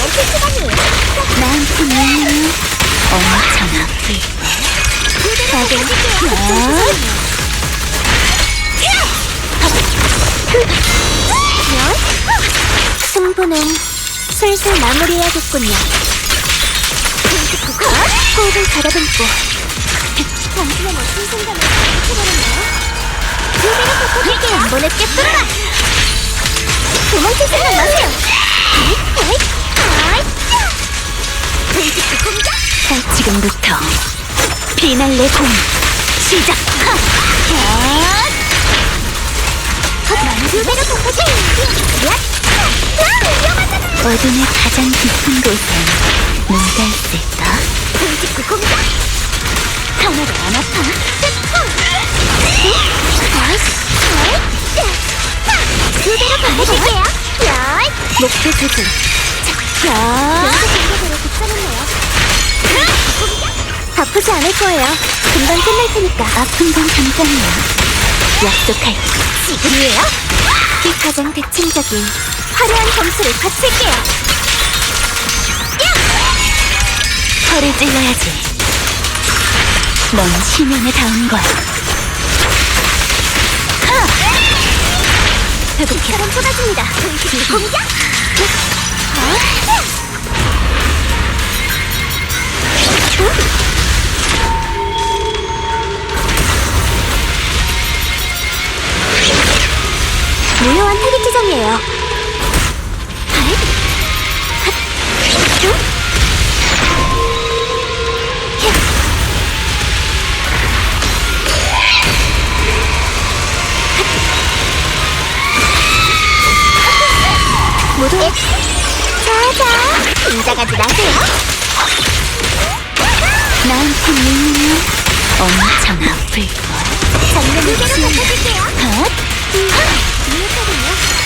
멘트 시간이에요. 나한테 미안해. 엄청 아플 그대로 던질게요. 승부는 슬슬 마무리해야겠군요. 호흡을 가다듬고 당신의 멋진 순간을 지켜버렸나요? 그대로 덮어줄게요. 한번에 깨뚫어라! 도망칠 생각 마세요! 불빛 공작! 자, 지금부터 비날레 공 시작. 그대로 덮어줄게요. 위험하잖아요! 어둠의 가장 깊은 곳엔 누가 있을까? 불빛 공작! 하나도 안 아파. 그대로 덮어줄게요. 목표 조준. 자, 연 급전했네요. 아프지 않을 거예요. 금방 끝날 테니까. 아픈 건 잠깐이야. 약속할게. 지금이에요? 이 가장 대칭적인 화려한 점수를 바칠게요. 털을 찔러야지. 넌 심연에 닿은 거야. 회복해. 사람 쏟아집니다. 공격! 무효한 타겟 지정이에요. 모두 자자 긴장하지 마세요. 나한테 미면 엄청 아플 거야. 덮어줄게요. 헛! 미흡 하군요. 직전이네요.